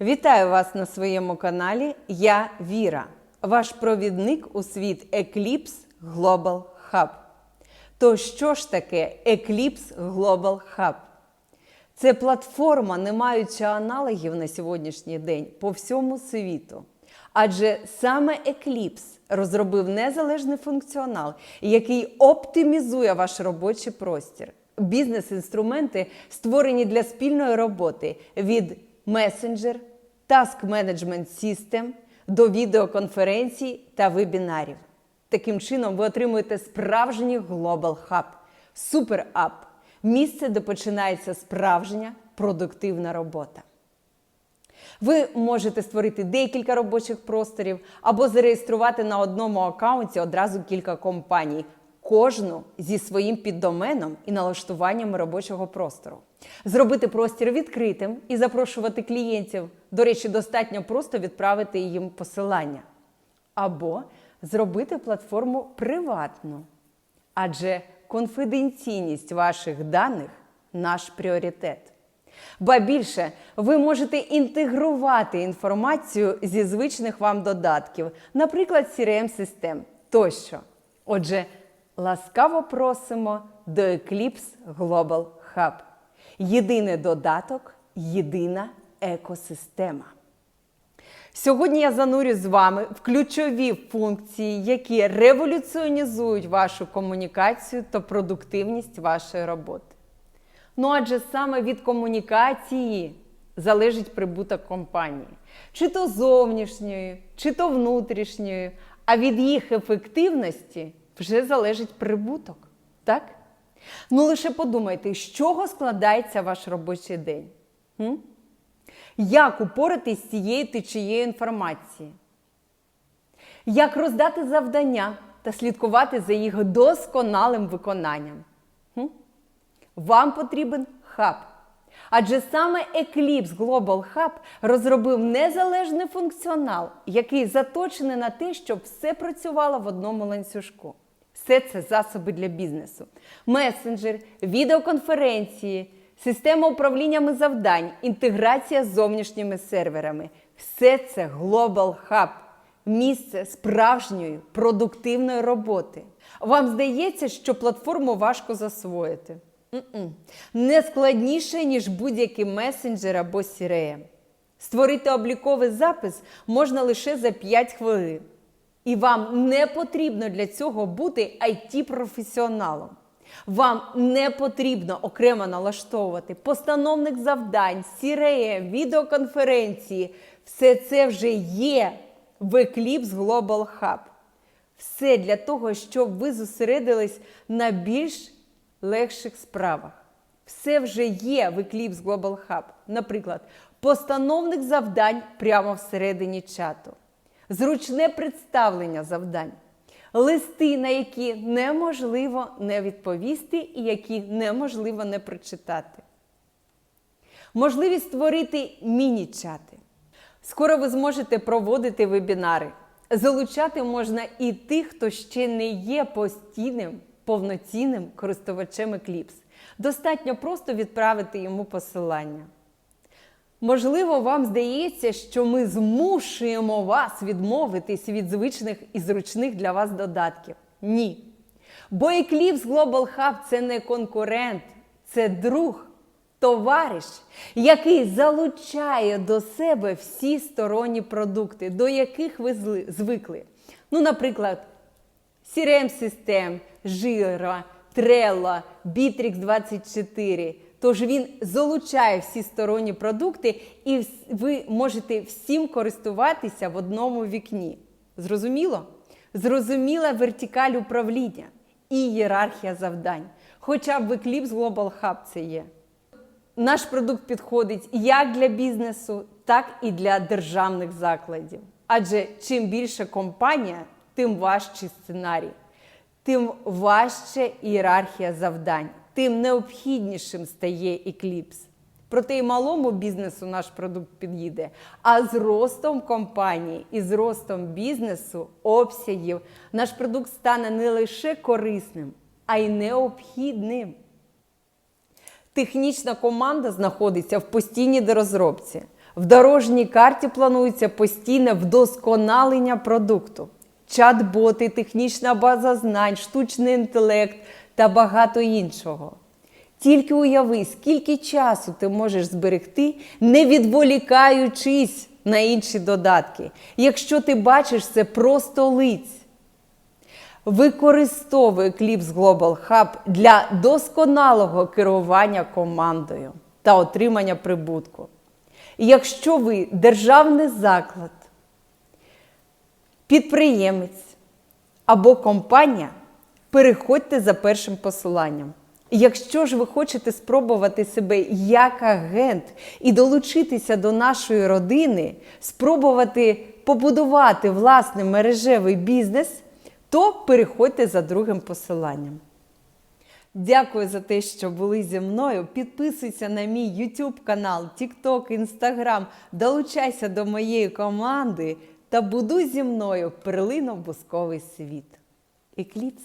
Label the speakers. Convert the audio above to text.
Speaker 1: Вітаю вас на своєму каналі. Я Віра, ваш провідник у світ Eclipse Global Hub. То що ж таке Eclipse Global Hub? Це платформа, не маючи аналогів на сьогоднішній день по всьому світу. Адже саме Eclipse розробив незалежний функціонал, який оптимізує ваш робочий простір. Бізнес-інструменти створені для спільної роботи від Messenger, Task Management System до відеоконференцій та вебінарів. Таким чином, ви отримуєте справжній Global Hub, суперап, місце, де починається справжня продуктивна робота. Ви можете створити декілька робочих просторів або зареєструвати на одному аккаунті одразу кілька компаній, кожну зі своїм піддоменом і налаштуванням робочого простору. Зробити простір відкритим і запрошувати клієнтів. До речі, достатньо просто відправити їм посилання. Або зробити платформу приватну. Адже конфіденційність ваших даних наш пріоритет. Ба більше, ви можете інтегрувати інформацію зі звичних вам додатків, наприклад, CRM-систем тощо. Отже, ласкаво просимо до Eclipse Global Hub. Єдиний додаток, єдина екосистема. Сьогодні я занурю з вами в ключові функції, які революціонізують вашу комунікацію та продуктивність вашої роботи. Ну адже саме від комунікації залежить прибуток компанії, чи то зовнішньої, чи то внутрішньої, а від їх ефективності вже залежить прибуток. Так? Ну лише подумайте, з чого складається ваш робочий день? М? Як упоратись з цією течією інформації? Як роздати завдання та слідкувати за їх досконалим виконанням? М? Вам потрібен хаб. Адже саме Eclipse Global Hub розробив незалежний функціонал, який заточений на те, щоб все працювало в одному ланцюжку. Все це засоби для бізнесу: месенджер, відеоконференції, система управліннями завдань, інтеграція з зовнішніми серверами. Все це Global Hub – місце справжньої продуктивної роботи. Вам здається, що платформу важко засвоїти. М-м. Не складніше, ніж будь-який месенджер або CRM. Створити обліковий запис можна лише за 5 хвилин. І вам не потрібно для цього бути IT-професіоналом. Вам не потрібно окремо налаштовувати постановник завдань, CRM, відеоконференції. Все це вже є в Eclipse Global Hub. Все для того, щоб ви зосередились на більш легших справах. Все вже є в Eclipse Global Hub. Наприклад, постановник завдань прямо всередині чату, зручне представлення завдань, листи, на які неможливо не відповісти і які неможливо не прочитати. Можливість створити міні-чати. Скоро ви зможете проводити вебінари. Залучати можна і тих, хто ще не є постійним повноцінним користувачем Eclipse. Достатньо просто відправити йому посилання. Можливо, вам здається, що ми змушуємо вас відмовитись від звичних і зручних для вас додатків. Ні. Бо Eclipse Global Hub це не конкурент, це друг, товариш, який залучає до себе всі сторонні продукти, до яких ви звикли. Ну, наприклад, CRM-систем, Jira, Trello, Bittrex 24. Тож він залучає всі сторонні продукти, і ви можете всім користуватися в одному вікні. Зрозуміло? Зрозуміла вертикаль управління і ієрархія завдань. Хоча б в Eclipse Global Hub це є. Наш продукт підходить як для бізнесу, так і для державних закладів. Адже чим більше компанія, тим важчий сценарій, тим важче ієрархія завдань, тим необхіднішим стає Eclipse. Проте і малому бізнесу наш продукт під'їде. А з ростом компанії і з ростом бізнесу, обсягів, наш продукт стане не лише корисним, а й необхідним. Технічна команда знаходиться в постійній розробці. В дорожній карті планується постійне вдосконалення продукту, чат-боти, технічна база знань, штучний інтелект та багато іншого. Тільки уяви, скільки часу ти можеш зберегти, не відволікаючись на інші додатки, якщо ти бачиш це просто лиць. Використовує Eclipse Global Hub для досконалого керування командою та отримання прибутку. Якщо ви державний заклад, підприємець або компанія, переходьте за першим посиланням. Якщо ж ви хочете спробувати себе як агент і долучитися до нашої родини, спробувати побудувати власний мережевий бізнес, то переходьте за другим посиланням. Дякую за те, що були зі мною. Підписуйся на мій YouTube канал, TikTok, Instagram, долучайся до моєї команди та буду зі мною перлино-бусковий світ. Екліпс